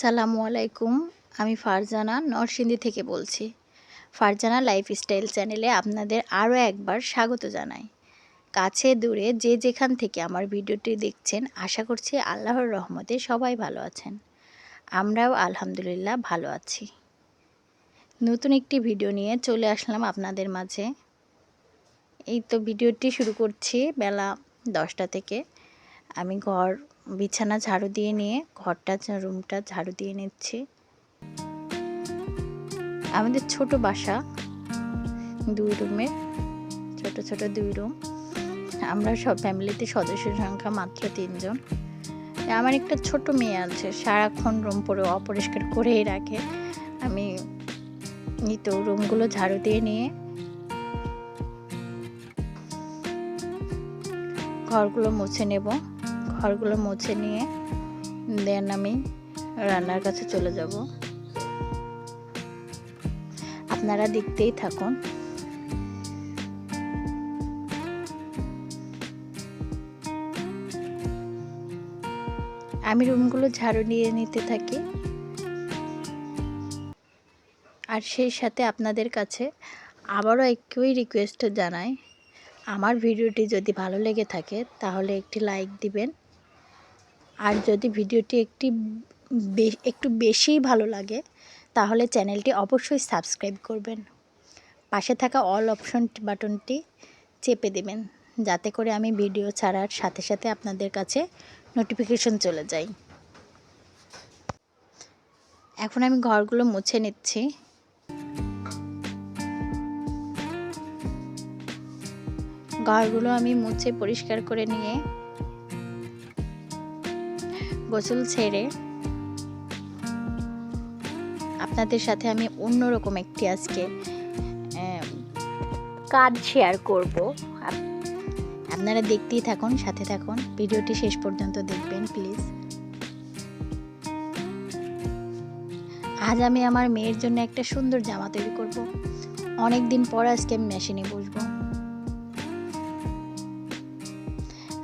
আসসালামু আলাইকুম, আমি ফারজানা নরসিংদী থেকে বলছি। ফারজানা লাইফস্টাইল চ্যানেলে আপনাদের আরও একবার স্বাগত জানাই। কাছে দূরে যে যেখান থেকে আমার ভিডিওটি দেখছেন, আশা করছি আল্লাহর রহমতে সবাই ভালো আছেন। আমরাও আলহামদুলিল্লাহ ভালো আছি। নতুন একটি ভিডিও নিয়ে চলে আসলাম আপনাদের মাঝে। এই তো ভিডিওটি শুরু করছি বেলা দশটা থেকে। আমি ঘর বিছানা ঝাড়ু দিয়ে নিয়ে, ঘরটা, রুমটা ঝাড়ু দিয়ে নিচ্ছি। আমাদের ছোট বাসা, দুই রুমের ছোট ছোট দুই রুম। আমরা সব ফ্যামিলিতে সদস্যের সংখ্যা মাত্র তিনজন। আমার একটা ছোট মেয়ে আছে, সারাক্ষণ রুম পরে অপরিষ্কার করেই রাখে। আমি এই তো রুমগুলো ঝাড়ু দিয়ে নিয়ে। ঘরগুলো মুছে নেব। ঘরগুলো মুছে নিয়ে দেন আমি রান্নার কাছে চলে যাব। আপনারা দেখতেই থাকুন। আমি রুমগুলো ঝাড়ু নিয়ে নিতে থাকি। আর সেই সাথে আপনাদের কাছে আবারও একই রিকোয়েস্ট জানাই। আমার ভিডিওটি যদি ভালো লেগে থাকে, তাহলে একটি লাইক দিবেন। আর যদি ভিডিওটি একটি একটু বেশি ভালো লাগে, তাহলে চ্যানেলটি অবশ্যই সাবস্ক্রাইব করবেন। পাশে থাকা অল অপশন বাটনটি চেপে দেবেন, যাতে করে আমি ভিডিও ছাড়ার সাথে সাথে আপনাদের কাছে নোটিফিকেশন চলে যায়। এখন আমি ঘরগুলো মুছে নিচ্ছি। ঘরগুলো আমি মুছে পরিষ্কার করে নিয়ে গোসল ছেড়ে আপনাদের সাথে আমি অন্যরকম একটি আজকে কাজ শেয়ার করব। আপনারা দেখতেই থাকুন, সাথে থাকুন। ভিডিওটি শেষ পর্যন্ত দেখবেন প্লিজ আজ আমি আমার মেয়ের জন্য একটা সুন্দর জামা তৈরি করব। অনেক দিন পর আজকে আমি মেশিনে বসবো।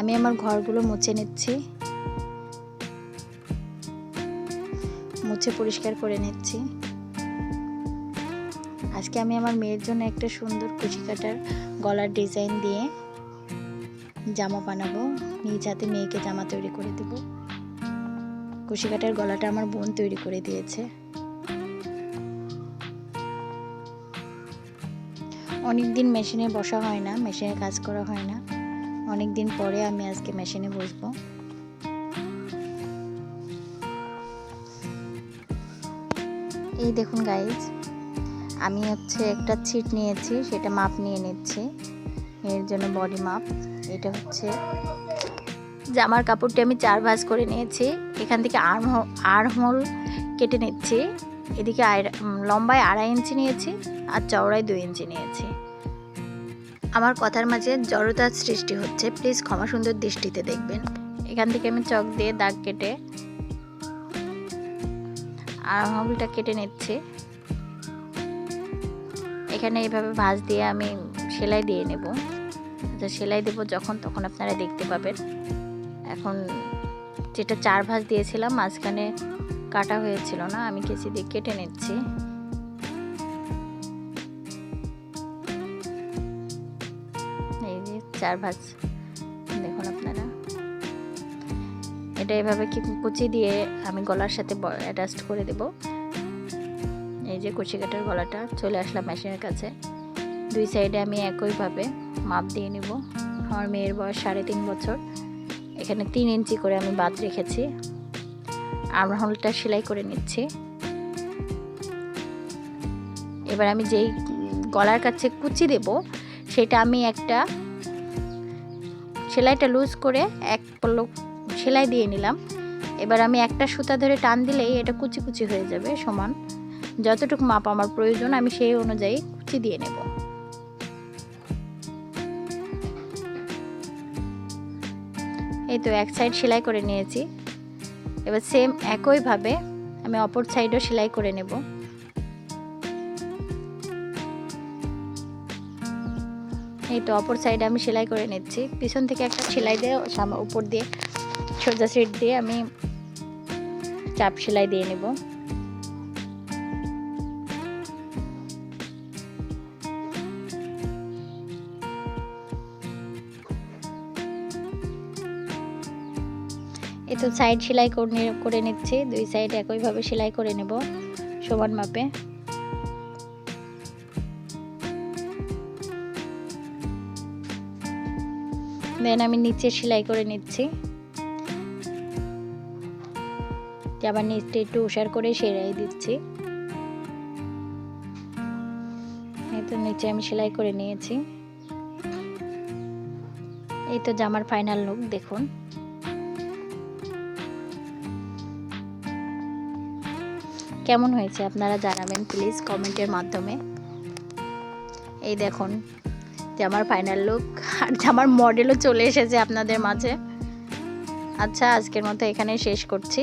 আমি আমার ঘরগুলো মুছে নিচ্ছি। মুছে পরিষ্কার করে নিচ্ছি। আজকে আমি আমার মেয়ের জন্য একটা সুন্দর কুচি কাটার গলার ডিজাইন দিয়ে জামা বানাবো। নিজ হাতে মেয়েকে জামা তৈরি করে দেব। কুচি কাটার গলাটা আমার বোন তৈরি করে দিয়েছে। অনেক দিন মেশিনে বসা হয় না, মেশিনে কাজ করা হয় না। অনেক দিন পরে আমি আজকে মেশিনে বসবো। এই দেখুন গাইজ আমি হচ্ছে একটা ছিট নিয়েছি, সেটা মাপ নিয়ে নিচ্ছি। এর জন্য বডি মাপ, এটা হচ্ছে জামার কাপড়টি আমি চার ভাঁজ করে নিয়েছি। এখান থেকে আর্ম আর্মহোল কেটে নিচ্ছি। এদিকে লম্বায় আড়াই ইঞ্চি নিয়েছি আর চওড়ায় দুই ইঞ্চি নিয়েছি। আমার কথার মাঝে জড়তার সৃষ্টি হচ্ছে প্লিজ ক্ষমা সুন্দর দৃষ্টিতে দেখবেন। এখান থেকে আমি চক দিয়ে দাগ কেটে আর হলটা কেটে নিচ্ছি। এখানে এইভাবে ভাঁজ দিয়ে আমি সেলাই দিয়ে নেব। আচ্ছা সেলাই দেব যখন, তখন আপনারা দেখতে পাবেন। এখন যেটা চার ভাঁজ দিয়েছিলাম, মাঝখানে কাটা হয়েছিল না, আমি কেসি দিয়ে কেটে নিচ্ছি। এই যে চার ভাজ, দেখুন আপনারা। এটা এভাবে কি কুচি দিয়ে আমি গলার সাথে অ্যাটাচ করে দেব। এই যে কুচি কাটার গলাটা, চলে আসলাম মেশিনের কাছে। দুই সাইডে আমি একইভাবে মাপ দিয়ে নেব। আমার মেয়ের বয়স সাড়ে তিন বছর। এখানে তিন ইঞ্চি করে আমি বাদ রেখেছি। হলটা সেলাই করে নিচ্ছি। এবার আমি যেই গলার কাছে কুচি দেব, সেটা আমি একটা সেলাইটা লুজ করে এক পল্লব সেলাই দিয়ে নিলাম। এবার আমি একটা সুতা ধরে টান দিলেই এটা কুচি কুচি হয়ে যাবে সমান। যতটুকু মাপ আমার প্রয়োজন, আমি সেই অনুযায়ী কুচি দিয়ে নেব। এই তো এক সাইড সেলাই করে নিয়েছি। এবার সেম একইভাবে আমি অপর সাইডও সেলাই করে নেব। এই তো অপর সাইডে আমি সেলাই করে নিচ্ছি। পিছন থেকে একটা সেলাই দিয়ে উপর দিয়ে সোজা সিট দিয়ে আমি চাপ সেলাই দিয়ে নেব। তো সাইড সেলাই করে নিচ্ছি। দুই সাইড একইভাবে সেলাই করে নেব সমান মাপে। দেন আমি নিচে সেলাই করে নিচ্ছি। আবার নিচটা একটু উষার করে সেলাই দিচ্ছি। এই তো নিচে আমি সেলাই করে নিয়েছি। এই তো জামার ফাইনাল লুক দেখুন। কেমন হয়েছে আপনারা জানাবেন প্লিজ কমেন্টের মাধ্যমে। এই দেখুন, জামার ফাইনাল লুক আর জামার মডেলও চলে এসেছে আপনাদের মাঝে। আচ্ছা আজকের মতো এখানে শেষ করছি।